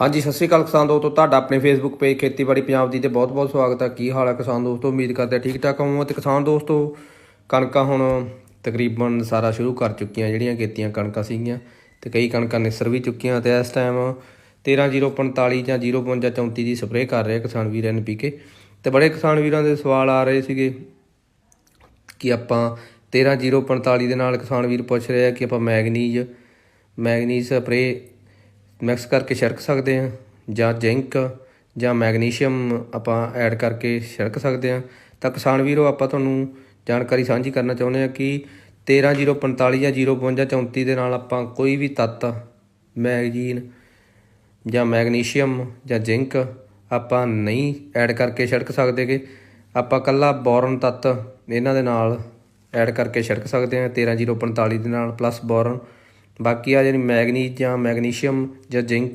ਹਾਂਜੀ, ਸਤਿ ਸ਼੍ਰੀ ਅਕਾਲ ਕਿਸਾਨ ਦੋਸਤੋ, ਤੁਹਾਡਾ ਆਪਣੇ ਫੇਸਬੁੱਕ ਪੇਜ ਖੇਤੀਬਾੜੀ ਪੰਜਾਬ ਦੀ ਤੇ ਬਹੁਤ-ਬਹੁਤ ਸਵਾਗਤ ਹੈ। ਕੀ ਹਾਲ ਹੈ ਕਿਸਾਨ ਦੋਸਤੋ? ਉਮੀਦ ਕਰਦੇ ਹਾਂ ਠੀਕ ਠਾਕ ਹੋਵੋ ਤੇ ਕਿਸਾਨ ਦੋਸਤੋ, ਕਣਕਾਂ ਹੁਣ ਤਕਰੀਬਨ ਸਾਰਾ ਸ਼ੁਰੂ ਕਰ ਚੁੱਕੀਆਂ, ਜਿਹੜੀਆਂ ਖੇਤੀਆਂ ਕਣਕਾਂ ਸੀਗੀਆਂ ਤੇ ਕਈ ਕਣਕਾਂ ਨਿਸਰ ਵੀ ਚੁੱਕੀਆਂ ਤੇ ਇਸ ਟਾਈਮ 13045 ਜਾਂ 05234 ਦੀ ਸਪਰੇਅ ਕਰ ਰਹੇ ਆ ਕਿਸਾਨ ਵੀਰ ਐਨਪੀਕੇ ਤੇ ਬੜੇ ਕਿਸਾਨ ਵੀਰਾਂ ਦੇ ਸਵਾਲ ਆ ਰਹੇ ਸੀਗੇ ਕਿ ਆਪਾਂ 13045 ਦੇ ਨਾਲ ਕਿਸਾਨ ਵੀਰ ਪੁੱਛ ਰਹੇ ਆ ਕਿ ਆਪਾਂ ਮੈਗਨੀਜ਼ ਮੈਗਨੀਜ਼ ਸਪਰੇਅ ਮਿਕਸ ਕਰਕੇ ਛਿੜਕ ਸਕਦੇ ਹਾਂ, ਜਾਂ ਜ਼ਿੰਕ, ਜਾਂ ਮੈਗਨੀਸ਼ੀਅਮ ਆਪਾਂ ਐਡ ਕਰਕੇ ਛਿੜਕ ਸਕਦੇ ਹਾਂ। ਤਾਂ ਕਿਸਾਨ ਵੀਰੋ, ਆਪਾਂ ਤੁਹਾਨੂੰ ਜਾਣਕਾਰੀ ਸਾਂਝੀ ਕਰਨਾ ਚਾਹੁੰਦੇ ਹਾਂ ਕਿ 13045 ਜਾਂ 05234 ਦੇ ਨਾਲ ਆਪਾਂ ਕੋਈ ਵੀ ਤੱਤ, ਮੈਗਜ਼ੀਨ ਜਾਂ ਮੈਗਨੀਸ਼ੀਅਮ ਜਾਂ ਜ਼ਿੰਕ ਆਪਾਂ ਨਹੀਂ ਐਡ ਕਰਕੇ ਛਿੜਕ ਸਕਦੇ ਕਿ ਆਪਾਂ ਕੱਲਾ ਬੋਰਨ ਤੱਤ ਇਹਨਾਂ ਦੇ ਨਾਲ ਐਡ ਕਰਕੇ ਛਿੜਕ ਸਕਦੇ ਹਾਂ 13045 ਦੇ ਨਾਲ, ਪਲੱਸ ਬੋਰਨ। ਬਾਕੀ ਆ ਜਿਹੜੀ ਮੈਗਨੀਜ਼ ਜਾਂ ਮੈਗਨੀਸ਼ੀਅਮ ਜਾਂ ਜ਼ਿੰਕ